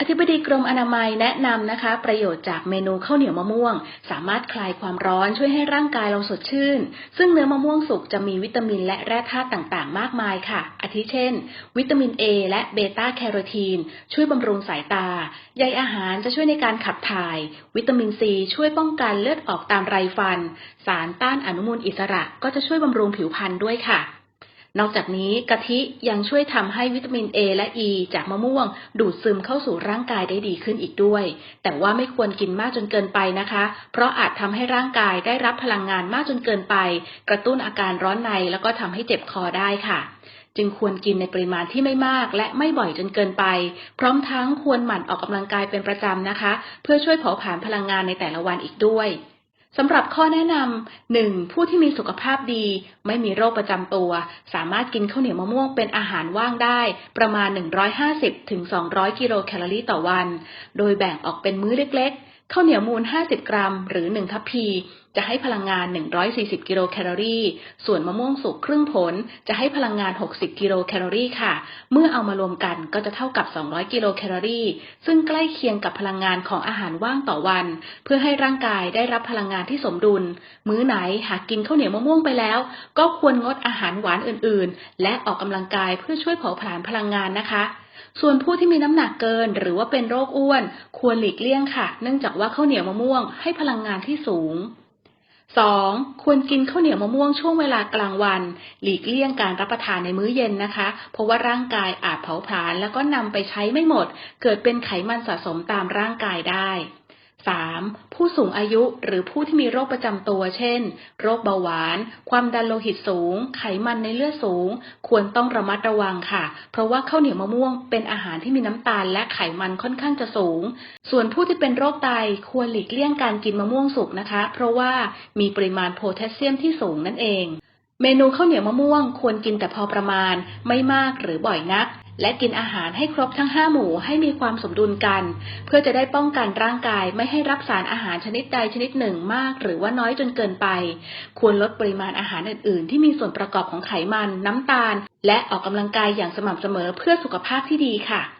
อธิบดีกรมอนามัยแนะนำนะคะ ประโยชน์จากเมนูข้าวเหนียวมะม่วง สามารถคลายความร้อนช่วยให้ร่างกายเราสดชื่น ซึ่งเนื้อมะม่วงสุกจะมีวิตามินและแร่ธาตุต่างๆ มากมายค่ะ อาทิเช่น วิตามิน A และเบต้าแคโรทีน ช่วยบำรุงสายตาใยอาหารจะช่วยในการขับถ่าย วิตามินซีช่วยป้องกันเลือดออกตามไรฟัน สารต้านอนุมูลอิสระก็จะช่วยบำรุงผิวพรรณด้วยค่ะ นอกจากนี้กะทิยังช่วยทำให้วิตามิน A และ E จากมะม่วง ดูดซึมเข้าสู่ร่างกายได้ดีขึ้นอีกด้วย แต่ว่าไม่ควรกินมากจนเกินไปนะคะ เพราะอาจทำให้ร่างกายได้รับพลังงานมากจนเกินไป กระตุ้นอาการร้อนในแล้วก็ทำให้เจ็บคอได้ค่ะจึงควรกินในปริมาณที่ไม่มากและไม่บ่อยจนเกินไป พร้อมทั้งควรหมั่นออกกำลังกายเป็นประจำนะคะ เพื่อช่วยเผาผลาญพลังงานในแต่ละวันอีกด้วย สำหรับข้อแนะนำหนึ่งผู้ที่มีสุขภาพดี ไม่มีโรคประจำตัว สามารถกินข้าวเหนียวมะม่วงเป็นอาหารว่างได้ ประมาณ 150-200 กิโลแคลอรี่ต่อวัน โดยแบ่งออกเป็นมื้อเล็กๆ ข้าวเหนียวมูล 50 กรัม หรือ 1 ทัพพี จะให้พลังงาน 140 กิโลแคลอรี่ ส่วนมะม่วงสุกครึ่งผลจะให้พลังงาน 60 กิโลแคลอรี่ค่ะ เมื่อเอามารวมกันก็จะเท่ากับ 200 กิโลแคลอรี่ ซึ่งใกล้เคียงกับพลังงานของอาหารว่างต่อวัน เพื่อให้ร่างกายได้รับพลังงานที่สมดุล มื้อไหนหากกินข้าวเหนียวมะม่วงไปแล้ว ก็ควรงดอาหารหวานอื่น ๆ และออกกำลังกายเพื่อช่วยเผาผลาญพลังงานนะคะ ส่วนผู้ที่มีน้ำหนักเกิน หรือว่าเป็นโรคอ้วน ควรหลีกเลี่ยงค่ะ เนื่องจากว่าข้าวเหนียวมะม่วงให้พลังงานที่สูง 2. ควรกินข้าวเหนียวมะม่วงช่วงเวลากลางวัน หลีกเลี่ยงการรับประทานในมื้อเย็นนะคะ เพราะว่าร่างกายอาจเผาผลาญแล้วก็นำไปใช้ไม่หมด เกิดเป็นไขมันสะสมตามร่างกายได้ 3. ผู้สูงอายุหรือผู้ที่มีโรคประจำตัว เช่น โรคเบาหวาน ความดันโลหิตสูง ไขมันในเลือดสูง ควรต้องระมัดระวังค่ะ เพราะว่าข้าวเหนียวมะม่วงเป็นอาหารที่มีน้ำตาลและไขมันค่อนข้างจะสูง ส่วนผู้ที่เป็นโรคไตควรหลีกเลี่ยงการกินมะม่วงสุกนะคะ เพราะว่ามีปริมาณโพแทสเซียมที่สูงนั่นเอง เมนูข้าวเหนียวมะม่วง ควรกินแต่พอประมาณ ไม่มากหรือบ่อยนัก และกินอาหารให้ครบทั้ง 5 หมู่ให้มีความสมดุลกัน เพื่อจะได้ป้องกันร่างกายไม่ให้รับสารอาหารชนิดใดชนิดหนึ่งมาก หรือว่าน้อยจนเกินไป ควรลดปริมาณอาหารอื่น ๆ ที่มีส่วนประกอบของไขมัน น้ำตาล และออกกำลังกายอย่างสม่ำเสมอเพื่อสุขภาพที่ดีค่ะ